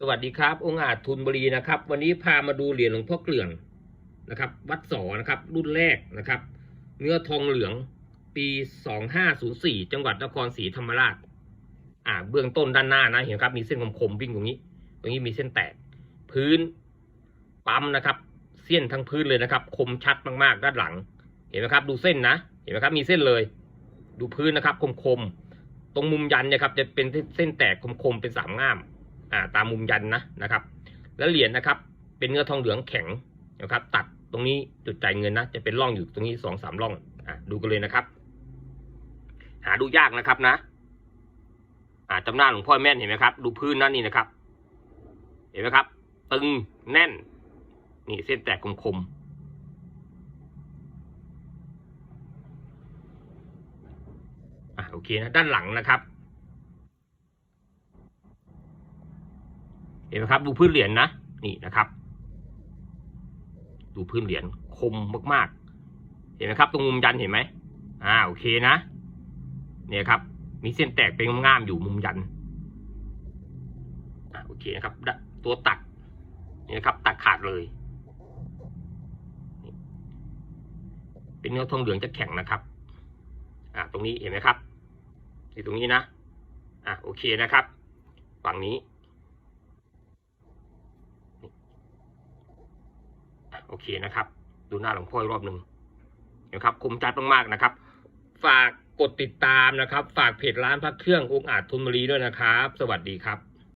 สวัสดีครับ องค์อาจทุนบรีนะครับ วันนี้พามาดูเหรียญหลวงพ่อเกลื่อนนะครับ วัดสอนะครับ รุ่นแรกนะครับ เนื้อทองเหลืองปี2504จังหวัดนครศรีธรรมราช อ่า เบื้องต้นด้านหน้านะเห็นครับ มีเส้นคมๆวิ่งตรงนี้ ตรงนี้มีเส้นแตก พื้นปั๊มนะครับ เส้นทั้งพื้นเลยนะครับ คมชัดมากๆด้านหลัง เห็นไหมครับ ดูเส้นนะ เห็นไหมครับ มีเส้นเลย ดูพื้นนะครับ คมๆตรงมุมยันเนี่ยครับ จะเป็นเส้นแตกคมๆเป็นสามง่าม อ่าตามมุมยันนะนะครับ แล้วเหรียญนะครับ เป็นเนื้อทองเหลืองแข็งนะครับ ตัดตรงนี้จุดจ่ายเงินนะ จะเป็นร่องอยู่ตรงนี้สองสามร่องอ่าดูกันเลยนะครับ หาดูยากนะครับนะ อ่าจำหน้าหลวงพ่อแม่นเห็นไหมครับ ดูพื้นนั่นนี่นะครับ เห็นไหมครับ ตึงแน่น นี่เส้นแตกคมๆอ่าโอเคนะด้านหลังนะครับ เห็นไหมครับ ดูพื้นเหรียญนะนี่นะครับ ดูพื้นเหรียญคมมากๆ เห็นไหมครับ ตรงมุมยันเห็นไหมอ่าโอเคนะเนี่ยครับ มีเส้นแตกเป็นง่ามๆอยู่มุมยันอ่าโอเคนะครับ ตัวตัดนี่นะครับตัดขาดเลย เป็นเนื้อทองเหลืองจะแข็งนะครับ อ่าตรงนี้เห็นไหมครับที่ตรงนี้นะ อ่าโอเคนะครับ ฝั่งนี้ โอ เคนะครับ ดูหน้าหลวงพ่อรอบหนึ่งนะครับคมจัดมากๆนะครับ ฝากกดติดตามนะครับ ฝากเพจร้านพักเครื่ององอาจทุนมรีด้วยนะครับ สวัสดีครับ